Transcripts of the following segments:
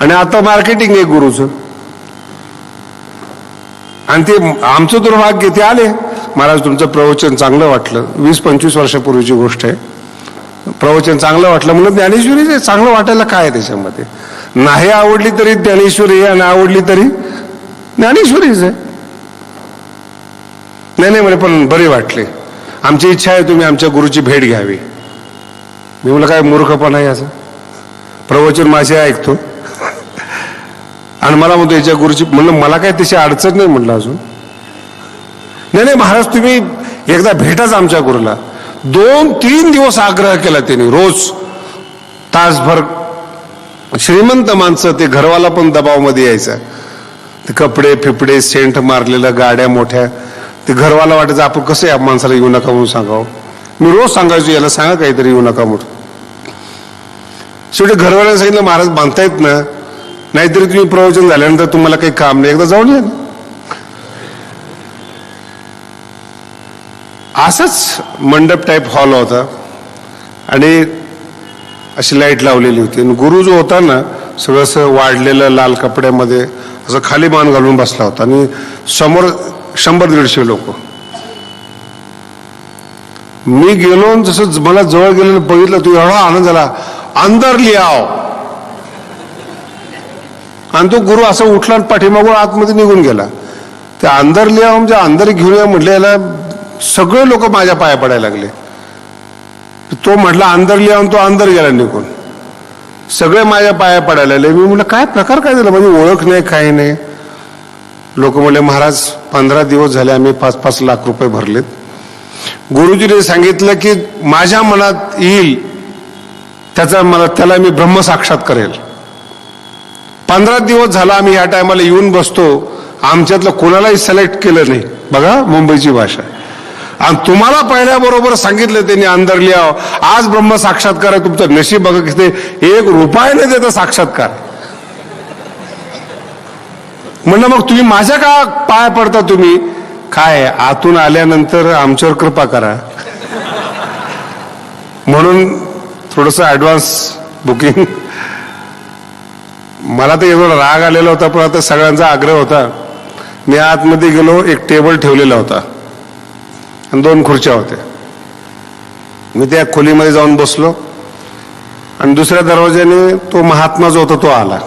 आणि आता मार्केटिंग आहे गुरुचं. आणि ते आमचं दुर्भाग्य ते आले. महाराज तुमचं प्रवचन चांगलं वाटलं. वीस पंचवीस वर्षापूर्वीची गोष्ट आहे. प्रवचन चांगलं वाटलं म्हणून ज्ञानेश्वरीच आहे चांगलं वाटायला काय आहे त्याच्यामध्ये? नाही आवडली तरी ज्ञानेश्वरी आणि आवडली तरी ज्ञानेश्वरीच आहे. नाही नाही म्हणे पण बरे वाटले. आमची इच्छा आहे तुम्ही आमच्या गुरुची भेट घ्यावी. मी म्हणलं काय मूर्खपणा आहे असं? प्रवचन माझे ऐकतो. आणि मला म्हणतो याच्या गुरुची म्हणलं मला काय तशी अडचण नाही म्हटलं अजून. नाही नाही महाराज तुम्ही एकदा भेटाच आमच्या गुरुला. दोन तीन दिवस आग्रह केला त्यांनी रोज. तासभर श्रीमंत माणसं ते घरवाला पण दबावमध्ये यायचं. ते कपडे फिपडे सेंट मारलेलं गाड्या मोठ्या. ते घरवाला वाटायचं आपण कसं या माणसाला येऊ नका म्हणून सांगावं? मी रोज सांगायचो याला सांगा काहीतरी येऊ नका म्हणून. शेवटी घरवाल्याने सांगितलं महाराज बांधतायत ना नाहीतरी तुम्ही प्रवचन झाल्यानंतर तुम्हाला काही काम नाही. एकदा जाऊन या ना. असंच मंडप टाईप हॉल होता. आणि अशी लाइट लावलेली होती. आणि गुरु जो होता ना सगळं असं वाढलेलं लाल कपड्यामध्ये असं खाली मान घालून बसला होता. आणि समोर शंभर दीडशे लोक. मी गेलो जसं मला जवळ गेलो बघितलं तू एवढा आनंद झाला. अंदर लिहाव. आणि तो गुरु असं उठला आणि पाठीमागून आतमध्ये निघून गेला. ते अंदर लिहाव म्हणजे अंदर घेऊन या म्हटलं याला सगळे लोक माझ्या पाया पडायला लागले. तो म्हटला अंदर लिहा तो अंदर गेला निघून. सगळे माझ्या पाया पडायला लागले. मी म्हटलं काय प्रकार काय झाला? माझी ओळख नाही काही नाही. लोक म्हणले महाराज पंधरा दिवस झाले आम्ही पाच पाच लाख रुपये भरलेत. गुरुजीने सांगितलं की माझ्या मनात येईल त्याचा मला त्याला मी ब्रह्मसाक्षात करेल. पंधरा दिवस झाला आम्ही या टायमाला येऊन बसतो आमच्यातलं कोणालाही सिलेक्ट केलं नाही. बघा मुंबईची भाषा. आणि तुम्हाला पहिल्याबरोबर सांगितलं त्यांनी अंदर लिहाव आज ब्रह्म साक्षात्कार आहे तुमचं नशीब बघा की ते एक रुपयाने देतं साक्षात्कार. म्हणलं मग तुम्ही माझ्या का पाय पडता तुम्ही? काय आतून आल्यानंतर आमच्यावर कृपा करा. म्हणून थोडस ऍडव्हान्स बुकिंग मला तर एवढा राग आलेला होता पण आता सगळ्यांचा आग्रह होता. मी आतमध्ये गेलो एक टेबल ठेवलेला होता. आणि दोन खुर्च्या होत्या. मी त्या खोलीमध्ये जाऊन बसलो. आणि दुसऱ्या दरवाज्याने तो महात्मा जो होता तो आला.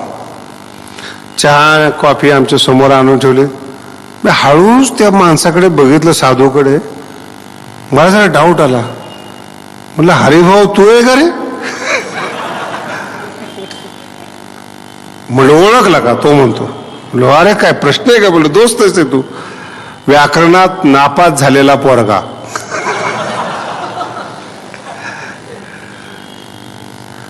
चहा कॉफी आमच्यासमोर आणून ठेवली. मी हळूच त्या माणसाकडे बघितलं साधूकडे. मला जरा डाऊट आला. म्हटलं हरिभाऊ तू आहे का रे म्हणलं ओळखला का? तो म्हणतो. म्हणलं अरे काय प्रश्न आहे का? बोल दोस्तच आहे तू. व्याकरणात नापास झालेला पोरगा.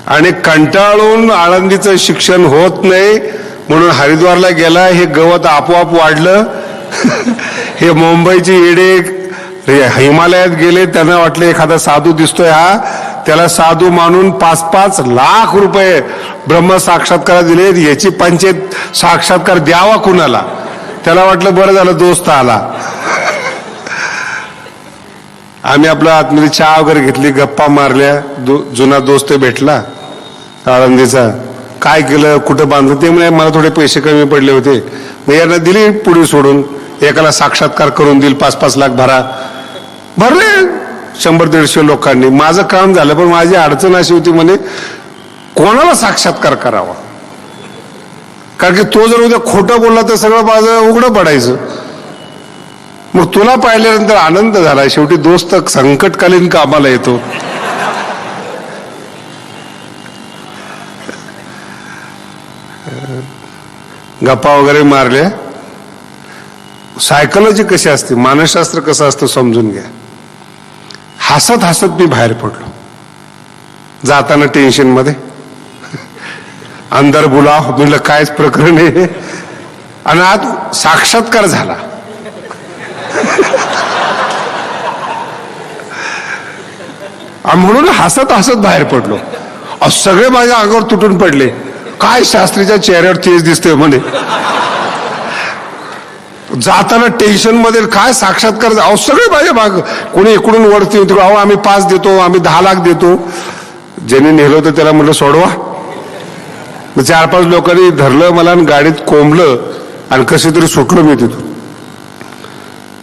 आणि कंटाळून आळंदीचं शिक्षण होत नाही. म्हणून हरिद्वारला गेला हे गवत आपोआप वाढलं. हे मुंबईचे येडे हिमालयात गेले त्यांना वाटले एखादा साधू दिसतोय हा. त्याला साधू मानून पाच पाच लाख रुपये ब्रह्म साक्षात्कार दिले याची पंचायत साक्षात्कार द्यावा कुणाला? त्याला वाटलं बरं झालं दोस्त आला. आम्ही आपल्या आतमध्ये चहा वगैरे घेतली गप्पा मारल्या. दो, जुना दोस्त भेटला आळंदीचा. काय केलं कुठं बांधलं ते म्हणजे मला थोडे पैसे कमी पडले होते. मग यांना दिली पुढे सोडून. एकाला साक्षात्कार करून देईल पाच पाच लाख भरा. भरले शंभर दीडशे लोकांनी. माझं काम झालं पण माझी अडचण अशी होती म्हणे कोणाला साक्षात्कार करावा? कारण की तो जर उद्या खोटं बोलला तर सगळं माझं उघडं पडायचं. मग तुला पाहिल्यानंतर आनंद झाला. शेवटी दोस्त संकटकालीन कामाला येतो. गप्पा वगैरे मारल्या. सायकोलॉजी कशी असते? मानसशास्त्र कसं असतं समजून घ्या. हसत हसत मी बाहेर पडलो. जाताना टेन्शनमध्ये अंदर बुला म्हणलं कायच प्रकरण आहे. आणि आज साक्षात्कार झाला. म्हणून हसत हसत बाहेर पडलो. सगळे माझ्या अंगावर तुटून पडले. काय शास्त्रीच्या चेहऱ्यावर तेज दिसतोय म्हणे? जाताना टेन्शनमध्ये काय साक्षात्कार अहो सगळे पाहिजे भाग कोणी इकडून वरती तिकडून अहो आम्ही पाच देतो आम्ही दहा लाख देतो. ज्याने नेलं होतं त्याला म्हटलं सोडवा. मग चार पाच लोकांनी धरलं मला आणि गाडीत कोंबलं आणि कसे तरी सुटलो मी तिथून.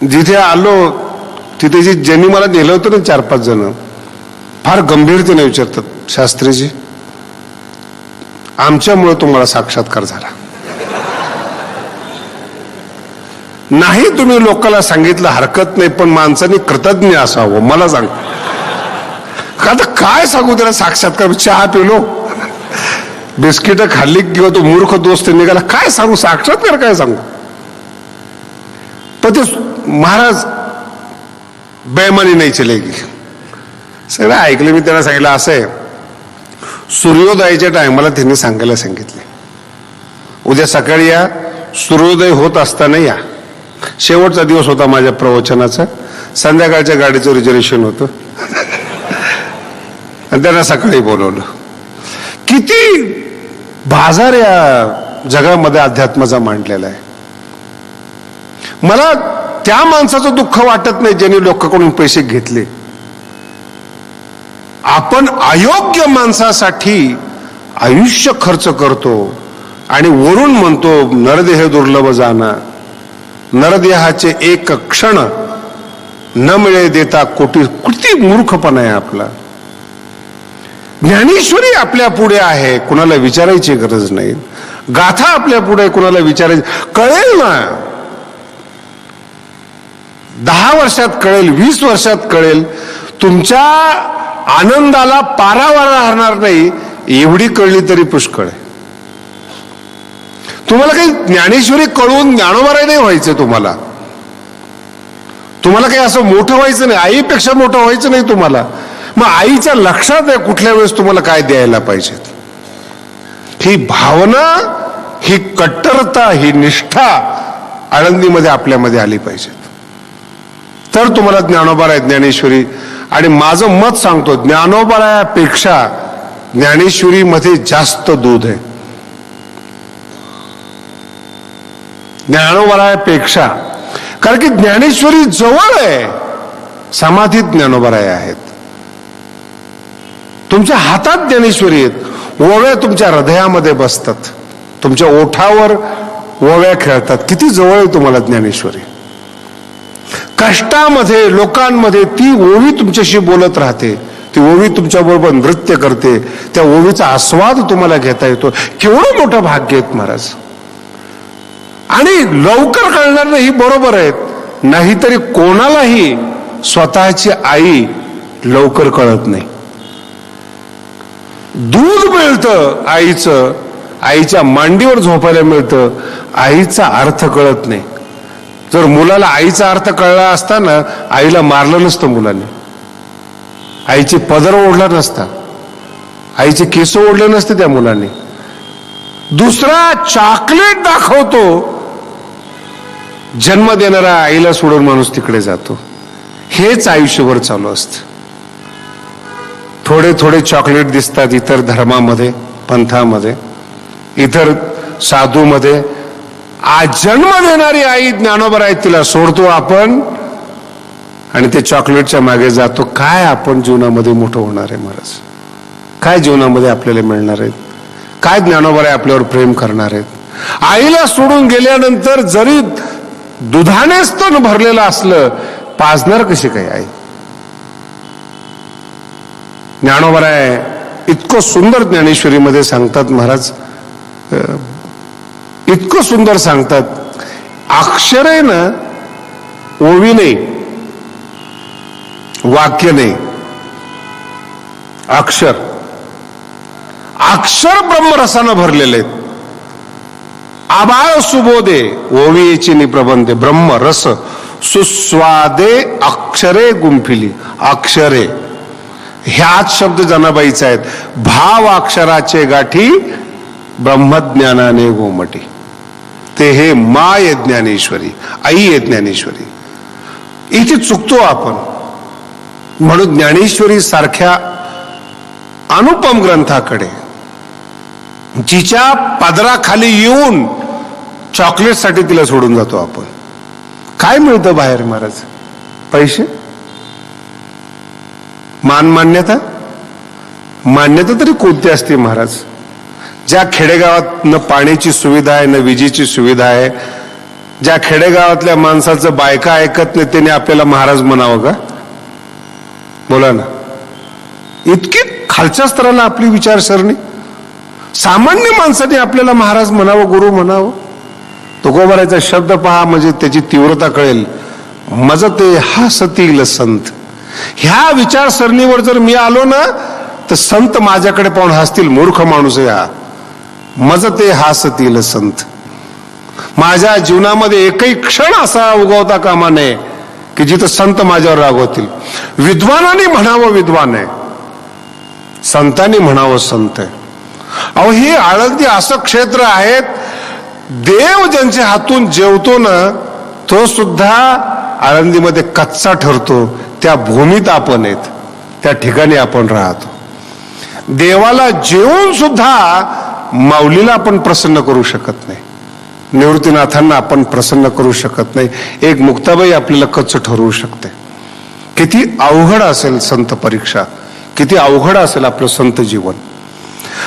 जिथे आलो तिथे जी ज्यांनी मला नेलं होतं ना चार पाच जण फार गंभीरतेने विचारतात शास्त्रीजी. आमच्यामुळे तुम्हाला साक्षात्कार झाला. नाही तुम्ही लोकांना सांगितलं हरकत नाही पण माणसाने कृतज्ञ असावं मला सांग. का आता काय सांगू त्याला साक्षात्कार? चहा पिलो. बिस्किट खाल्ली किंवा तो मूर्ख दोस्त निघाला काय सांगू? साक्षात्कार काय सांगू? पण ते महाराज बेमानी नाही चलेगी सगळं ऐकलं मी त्याला सांगितलं असं आहे. सूर्योदयाच्या टायमाला त्यांनी सांगायला सांगितले. उद्या सकाळी या सूर्योदय होत असताना या. शेवटचा दिवस होता माझ्या प्रवचनाचा. संध्याकाळच्या गाडीचं रिझर्वेशन होतं. आणि त्यांना सकाळी बोलवलं. किती बाजार या जगामध्ये अध्यात्माचा मांडलेला आहे. मला त्या माणसाचं दुःख वाटत नाही ज्यांनी लोकांकडून पैसे घेतले. आपण अयोग्य माणसासाठी आयुष्य खर्च करतो आणि वरून म्हणतो नरदेह दुर्लभ जाणं. नरदेहाचे एक क्षण न मिळे देता कोटी किती मूर्खपणा आहे आपला. ज्ञानेश्वरी आपल्या पुढे आहे कुणाला विचारायची गरज नाही. गाथा आपल्या पुढे कुणाला विचारायची कळेल ना. दहा वर्षात कळेल वीस वर्षात कळेल. तुमच्या आनंदाला पारावार राहणार नाही एवढी कळली तरी पुष्कळ आहे. तुम्हाला काही ज्ञानेश्वरी कळून ज्ञानोबाराय नाही व्हायचं तुम्हाला? तुम्हाला काही असं मोठं व्हायचं नाही आईपेक्षा मोठं व्हायचं नाही तुम्हाला? मग आईच्या लक्षात आहे कुठल्या वेळेस तुम्हाला काय द्यायला पाहिजेत? ही भावना ही कट्टरता ही निष्ठा आळंदीमध्ये आपल्यामध्ये आली पाहिजेत. तर तुम्हाला ज्ञानोबाराय ज्ञानेश्वरी आणि माझं मत सांगतो ज्ञानोबारायापेक्षा ज्ञानेश्वरीमध्ये जास्त दूध आहे. ज्ञानोबरायापेक्षा कारण की ज्ञानेश्वरी जवळ आहे समाधीत ज्ञानोबराय आहेत. तुमच्या हातात ज्ञानेश्वरी आहेत ओव्या तुमच्या हृदयामध्ये बसतात. तुमच्या ओठावर ओव्या खेळतात. किती जवळ आहे तुम्हाला ज्ञानेश्वरी? कष्टामध्ये लोकांमध्ये ती ओवी तुमच्याशी बोलत राहते. ती ओवी तुमच्याबरोबर नृत्य करते. त्या ओवीचा आस्वाद तुम्हाला घेता येतो. केवढं मोठं भाग्य आहेत महाराज. आणि लवकर कळणार नाही बरोबर आहेत. नाहीतरी कोणालाही स्वतःची आई लवकर कळत नाही. दूध मिळतं आईचं. आईच्या मांडीवर झोपायला मिळतं. आईचा अर्थ कळत नाही. जर मुलाला आईचा अर्थ कळला असता ना आईला मारलं नसतं मुलाने. आईचे पदर ओढला नसता. आईचे केस ओढले नसते त्या मुलाने. दुसरा चॉकलेट दाखवतो. जन्म देणारा आईला सोडून माणूस तिकडे जातो. हेच आयुष्यभर चालू असतं. थोडे थोडे चॉकलेट दिसतात इतर धर्मामध्ये पंथामध्ये इतर साधूमध्ये आज जन्म देणारी आई ज्ञानोबर आहे तिला सोडतो आपण आणि ते चॉकलेटच्या मागे जातो. काय आपण जीवनामध्ये मोठं होणार आहे महाराज? काय जीवनामध्ये आपल्याला मिळणार आहेत काय ज्ञानोबर आहे आपल्यावर प्रेम करणार आहेत? आईला सोडून गेल्यानंतर जरी दुधाने स्तन भरलेलं असलं पाजणार कशी काय आई? ज्ञानोबर आहे इतकं सुंदर ज्ञानेश्वरीमध्ये सांगतात महाराज इतकं सुंदर सांगतात. अक्षर आहे ना ओवी नाही वाक्य नाही अक्षर अक्षर ब्रह्मरसानं भरलेले आहेत. आबाळ सुबोधे ओवियेची निप्रबंधे ब्रह्म रस सुस्वादे अक्षरे गुंफिली अक्षरे. ह्याच शब्द जनाबाईचे आहेत. भाव अक्षराचे गाठी ब्रह्मज्ञानाने गोमटी. ते हे माय ज्ञानेश्वरी आई आहे ज्ञानेश्वरी. इथे चुकतो आपण. म्हणून ज्ञानेश्वरी सारख्या अनुपम ग्रंथाकडे जिच्या पदराखाली येऊन चॉकलेटसाठी तिला सोडून जातो आपण. काय मिळतं बाहेर महाराज? पैसे? मान मान्यता? मान्यता तरी कोणती असते महाराज? ज्या खेडेगावात न पाण्याची सुविधा आहे न विजेची सुविधा आहे ज्या खेडेगावातल्या माणसाचं बायका ऐकत नाही त्याने आपल्याला महाराज म्हणावं का? बोला ना. इतकी खालच्या स्तराला आपली विचारसरणी. सामान्य माणसाने आपल्याला महाराज म्हणावं गुरु म्हणावं. तुकोबाराचा शब्द पहा म्हणजे त्याची तीव्रता कळेल. मज ते हसतील संत. ह्या विचारसरणीवर जर मी आलो ना तर संत माझ्याकडे पाहून हसतील मूर्ख माणूस आहे हा. मज ते हासतील संत. माझ्या जीवनामध्ये एकही क्षण असा उगवता कामा नये की जिथं संत माझ्यावर रागवतील. विद्वानाने म्हणावं विद्वान आहे. संतांनी म्हणावं संत आहे. अहो हे आळंदी असं क्षेत्र आहेत देव ज्यांच्या हातून जेवतो ना तो सुद्धा आळंदीमध्ये कच्चा ठरतो. त्या भूमीत आपण आहेत. त्या ठिकाणी आपण राहतो. देवाला जेवून सुद्धा माऊलीला आपण प्रसन्न करू शकत नाही. निवृत्तीनाथांना आपण प्रसन्न करू शकत नाही. एक मुक्ताबाई आपल्याला कच्च ठरवू शकते. किती अवघड असेल संत परीक्षा. किती अवघड असेल आपलं संत जीवन.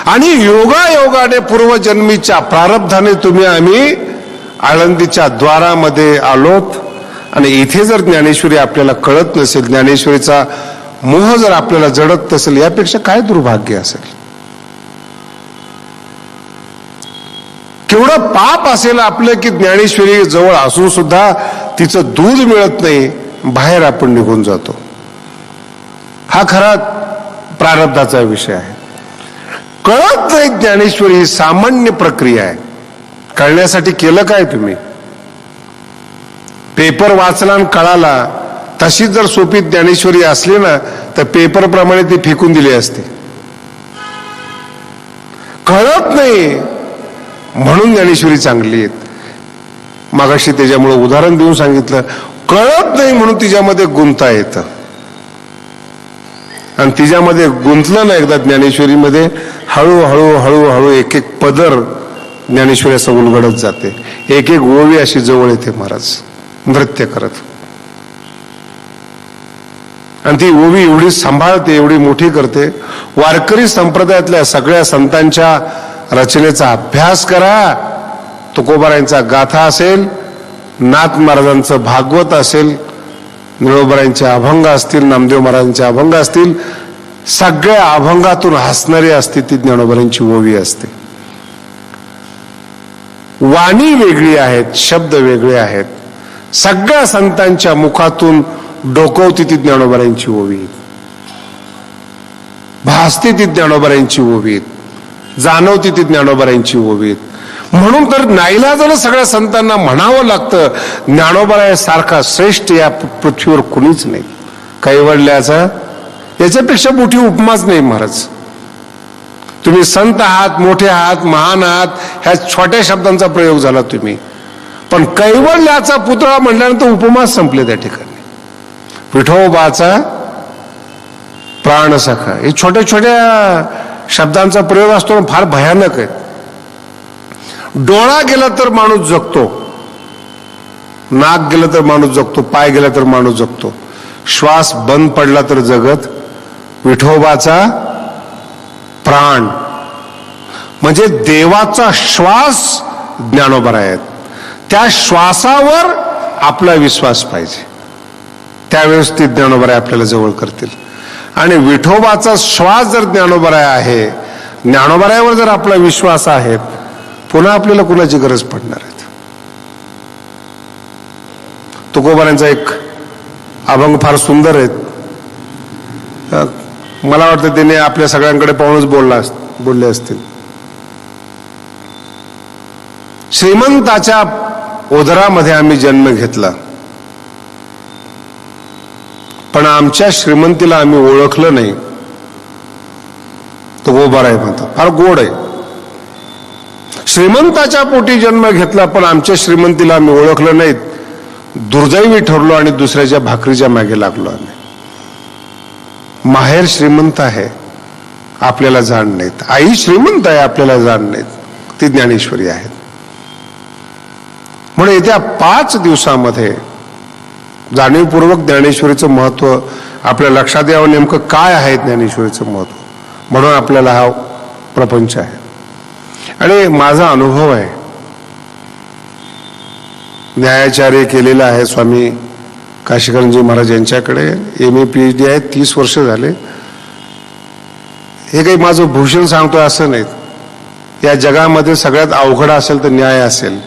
आणि योगा योगाने पूर्वजन्मीच्या प्रारब्धाने तुम्ही आम्ही आळंदीच्या द्वारामध्ये आलोत. आणि इथे जर ज्ञानेश्वरी आपल्याला कळत नसेल ज्ञानेश्वरीचा मोह जर आपल्याला जडत नसेल यापेक्षा काय दुर्भाग्य असेल? एवढं पाप असेल आपलं की ज्ञानेश्वरी जवळ असून सुद्धा तिचं दूध मिळत नाही बाहेर आपण निघून जातो. हा खरा प्रारब्धाचा विषय आहे. कळत नाही ज्ञानेश्वरी ही सामान्य प्रक्रिया आहे. कळण्यासाठी केलं काय तुम्ही? पेपर वाचला आणि कळाला तशीच जर सोपी ज्ञानेश्वरी असली ना तर पेपर प्रमाणे ती फेकून दिली असते. कळत नाही म्हणून ज्ञानेश्वरी चांगली आहेत. मागाशी त्याच्यामुळे उदाहरण देऊन सांगितलं कळत नाही म्हणून तिच्यामध्ये गुंता येतं. आणि तिच्यामध्ये गुंतलं ना एकदा ज्ञानेश्वरीमध्ये हळूहळू हळूहळू एक एक पदर ज्ञानेश्वरी असं उलगडत जाते. एक एक ओवी अशी जवळ येते महाराज नृत्य करत. आणि ती ओवी एवढी सांभाळते एवढी मोठी करते. वारकरी संप्रदायातल्या सगळ्या संतांच्या रचनेचा अभ्यास करा. तुकोबारायांचा गाथा असेल नाथ महाराजांचं भागवत असेल निळोबरायांचे अभंग असतील नामदेव महाराजांचे अभंग असतील सगळ्या अभंगातून हसणारी असते ती ज्ञानोबरांची ओवी असते. वाणी वेगळी आहेत शब्द वेगळे आहेत. सगळ्या संतांच्या मुखातून डोकवती ती ज्ञानोबरांची ओवी. भासते ती ज्ञानोबरांची ओवी. जाणवती ती ज्ञानोबरांची ओवीत म्हणून तर नाईलाजानं सगळ्या संतांना म्हणावं लागतं ज्ञानोबरायासारखा श्रेष्ठ या पृथ्वीवर कुणीच नाही. कैवडल्याचा याच्यापेक्षा मोठी उपमाच नाही महाराज. तुम्ही संत आहात मोठे आहात महान आहात ह्या छोट्या शब्दांचा प्रयोग झाला तुम्ही. पण कैवल्याचा पुतळा म्हटल्यानंतर उपमाच संपले त्या ठिकाणी. विठोबाचा प्राणसखा हे छोट्या छोट्या शब्दांचा प्रयोग असतो ना फार भयानक आहे. डोळा गेला तर माणूस जगतो. नाक गेलं तर माणूस जगतो. पाय गेला तर माणूस जगतो. श्वास बंद पडला तर जगत. विठोबाचा प्राण. म्हणजे देवाचा श्वास ज्ञानोबर आहेत त्या श्वासावर आपला विश्वास पाहिजे. त्यावेळेस ती ज्ञानोबराय आपल्याला जवळ करतील. आणि विठोबाचा श्वास जर ज्ञानोबराय आहे ज्ञानोबरायावर जर आपला विश्वास आहे पुन्हा आपल्याला कुणाची गरज पडणार आहे? तुकोबारांचा एक अभंग फार सुंदर आहे. मला वाटतं त्याने आपल्या सगळ्यांकडे पाहूनच बोलला बोलले असतील. श्रीमंताच्या ओदरामध्ये आम्ही जन्म घेतला. पण आमच्या श्रीमंतीला आम्ही ओळखलं नाही. तो गोबार आहे म्हणतो फार गोड आहे. श्रीमंताच्या पोटी जन्म घेतला पण आमच्या श्रीमंतीला आम्ही ओळखलं नाहीत. दुर्दैवी ठरलो आणि दुसऱ्याच्या भाकरीच्या मागे लागलो आम्ही. माहेर श्रीमंत आहे आपल्याला जाण नाहीत. आई श्रीमंत आहे आपल्याला जाण नाहीत. ती ज्ञानेश्वरी आहेत. म्हणून येत्या पाच दिवसामध्ये जाणीवपूर्वक ज्ञानेश्वरीचं महत्त्व आपल्या लक्षात यावं. नेमकं काय आहे ज्ञानेश्वरीचं महत्त्व म्हणून आपल्याला हा प्रपंच आहे. आणि माझा अनुभव आहे. न्यायाचार्य केलेला आहे स्वामी काशीकरणजी महाराज यांच्याकडे. M A P H D आहे. तीस वर्ष झाले. हे काही माझं भूषण सांगतोय असं नाही. या जगामध्ये सगळ्यात अवघड असेल तर न्याय असेल.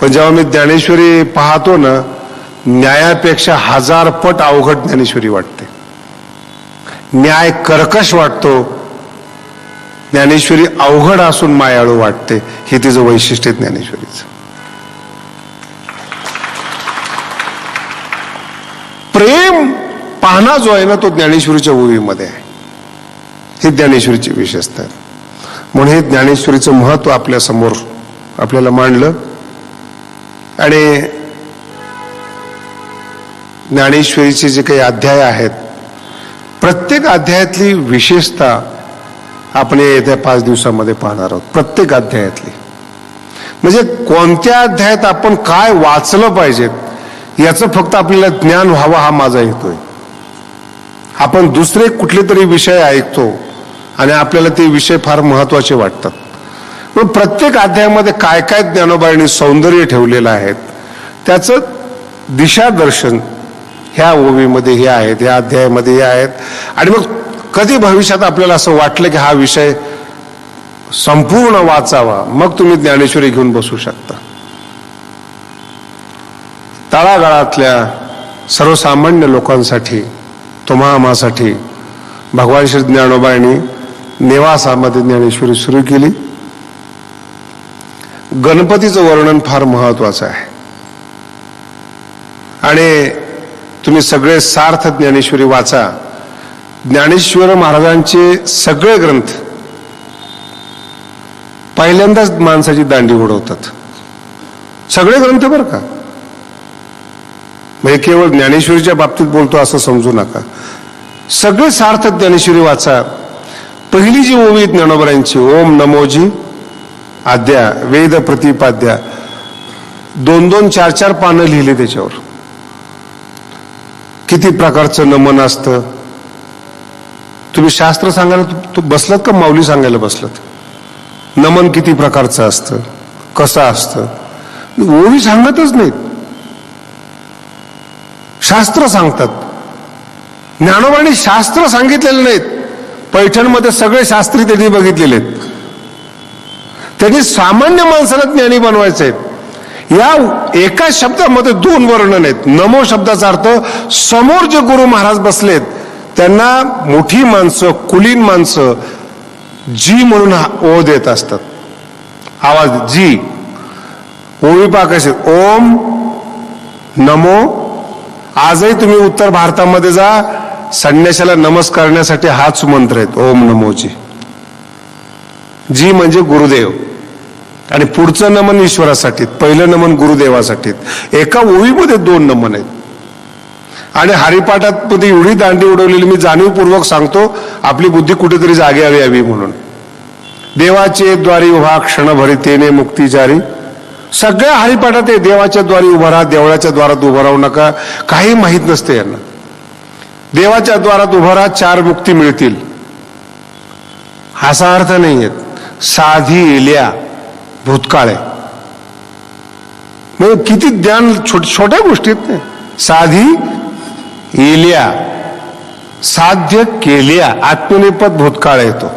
पण जेव्हा मी ज्ञानेश्वरी पाहतो ना न्यायापेक्षा हजार पट अवघड ज्ञानेश्वरी वाटते. न्याय कर्कश वाटतो. ज्ञानेश्वरी अवघड असून मायाळू वाटते. हे तिचं वैशिष्ट्य ज्ञानेश्वरीचं. प्रेम पाहणा जो आहे ना तो ज्ञानेश्वरीच्या ओवीमध्ये आहे. ही ज्ञानेश्वरीची विशेषता आहे म्हणून हे ज्ञानेश्वरीचं महत्त्व आपल्यासमोर आपल्याला मांडलं. आणि ज्ञानेश्वरीचे जे काही अध्याय आहेत प्रत्येक अध्यायातली विशेषता आपण येत्या पाच दिवसामध्ये पाहणार आहोत प्रत्येक अध्यायातली. म्हणजे कोणत्या अध्यायात आपण काय वाचलं पाहिजेत याचं फक्त आपल्याला ज्ञान व्हावं हा माझा हेतू आहे. आपण दुसरे कुठले तरी विषय ऐकतो आणि आपल्याला ते विषय फार महत्त्वाचे वाटतात. पण प्रत्येक अध्यायामध्ये काय काय ज्ञानोबाईंनी सौंदर्य ठेवलेलं आहे त्याचं दिशादर्शन ह्या ओवीमध्ये हे आहेत ह्या अध्यायामध्ये हे आहेत. आणि मग कधी भविष्यात आपल्याला असं वाटलं की हा विषय संपूर्ण वाचावा मग तुम्ही ज्ञानेश्वरी घेऊन बसू शकता. तळागाळातल्या सर्वसामान्य लोकांसाठी तुम्हा आम्हासाठी भगवान श्री ज्ञानोबाईंनी नेवासामध्ये ज्ञानेश्वरी सुरू केली. गणपतीचं वर्णन फार महत्वाचं आहे. आणि तुम्ही सगळे सार्थ ज्ञानेश्वरी वाचा. ज्ञानेश्वर महाराजांचे सगळे ग्रंथ पहिल्यांदाच माणसाची दांडी उडवतात. सगळे ग्रंथ बरं का? म्हणजे केवळ ज्ञानेश्वरीच्या बाबतीत बोलतो असं समजू नका. सगळे सार्थ ज्ञानेश्वरी वाचा. पहिली जी ओवी ज्ञानोबरांची ओम नमोजी आद्या वेद प्रतिपाद्या दोन दोन चार चार पानं लिहिली त्याच्यावर. किती प्रकारचं नमन असतं? तुम्ही शास्त्र सांगायला तू बसलात का माऊली सांगायला बसलात? नमन किती प्रकारचं असतं? कसं असतं? ओवी सांगतच नाहीत. शास्त्र सांगतात. ज्ञानोबाने शास्त्र सांगितलेले नाहीत. पैठणमध्ये सगळे शास्त्री त्यांनी बघितलेले आहेत. त्यांनी सामान्य माणसाला ज्ञानी बनवायचे आहेत. या एका शब्दामध्ये दोन वर्णन आहेत. नमो शब्दाचा अर्थ समोर जे गुरु महाराज बसलेत त्यांना मोठी माणसं कुलीन माणसं जी म्हणून हा- ओ देत असतात. आवाज जी. ओवी पा ओम नमो. आजही तुम्ही उत्तर भारतामध्ये जा. संन्याशाला नमस्कार करण्यासाठी हाच मंत्र आहेत. ओम नमोची. जी म्हणजे गुरुदेव. आणि पुढचं नमन ईश्वरासाठी पहिलं नमन गुरुदेवासाठी. एका ओळीमध्ये दोन नमन आहेत. आणि हरिपाठात मध्ये एवढी दांडी उडवलेली मी जाणीवपूर्वक सांगतो आपली बुद्धी कुठेतरी जागे यावी म्हणून. देवाचे द्वारी उभा क्षणभरी तेने मुक्तीचारी सगळ्या हरिपाठात आहे देवाच्या द्वारी उभा राहा देवळाच्या द्वारात उभं राहू नका. काही माहीत नसते यांना. देवाच्या द्वारात उभं राहा चार मुक्ती मिळतील. असा अर्थ नाही आहेत साधी इल्या भूतकाळ आहे. म्हणजे किती ज्ञान छोट छोट्या गोष्टीत साधी येल्या साध्य केल्या आत्मनिपद भूतकाळ येतो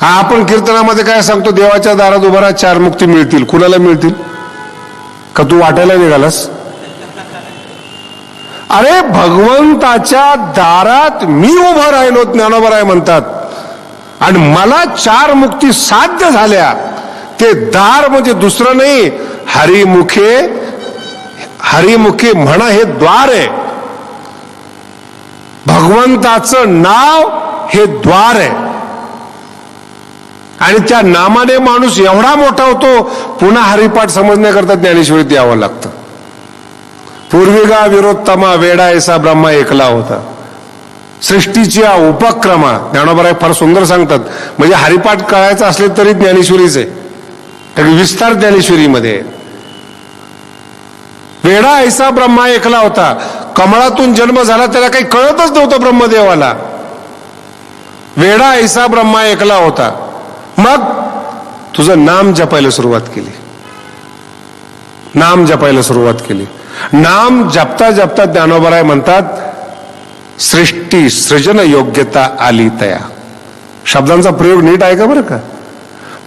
हा आपण कीर्तनामध्ये काय सांगतो देवाच्या दारात उभा राहा चार मुक्ती मिळतील. कुणाला मिळतील? का तू वाटायला निघालास? अरे भगवंताच्या दारात मी उभा राहिलो ज्ञानोबराय म्हणतात. आणि मला चार मुक्ती साध्य झाल्या. ते दार म्हणजे दुसरं नाही हरिमुखे हरिमुखे म्हणा हे द्वार आहे. भगवंताचं नाव हे द्वार आहे. आणि त्या नामाने माणूस एवढा मोठा होतो पुन्हा हरिपाठ समजण्याकरता ज्ञानेश्वरीत यावं लागतं. पूर्विगा विरोत्तमा वेडा ऐसा ब्रह्मा एकला होता. सृष्टीच्या उपक्रमा ज्ञानोबराय फार सुंदर सांगतात म्हणजे हरिपाठ कळायचं असले तरी ज्ञानेश्वरीच आहे. कारण विस्तार ज्ञानेश्वरीमध्ये. वेडा ऐसा ब्रह्मा एकला होता. कमळातून जन्म झाला त्याला काही कळतच नव्हतं ब्रह्मदेवाला. वेडा ऐसा ब्रह्मा एकला होता. मग तुझं नाम जपायला सुरुवात केली. नाम जपायला सुरुवात केली. नाम जपता जपता ज्ञानोबराय म्हणतात सृष्टी सृजन योग्यता आली तया. शब्दांचा प्रयोग नीट आहे का बरं का?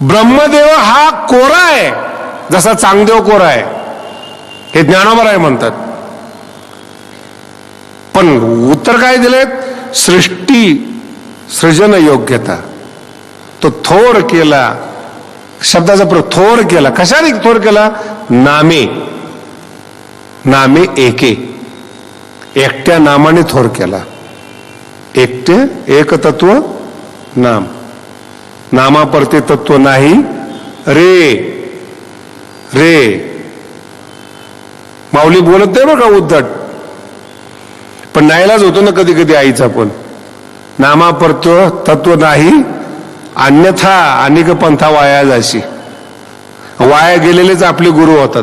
ब्रह्मदेव हा कोरा आहे. जसा चांगदेव कोरा आहे. हे ज्ञानोबराय म्हणतात. पण उत्तर काय दिलेत? सृष्टी सृजन योग्यता. तो थोर केला. शब्दाचा प्रयोग थोर केला. कशाने थोर केला? नामे. नामे एके. एकट्या नामाने थोर केला. एकटे एक तत्व नाम. नामापरते तत्व नाही. रे. रे. माऊली बोलत नाही बरं का उद्धट? पण नाईलाज होतो ना कधी कधी आईचा पण. नामापरतो तत्व नाही अन्यथा अनेक पंथा वाया जाशी. वाया गेलेलेच आपले गुरु होतात.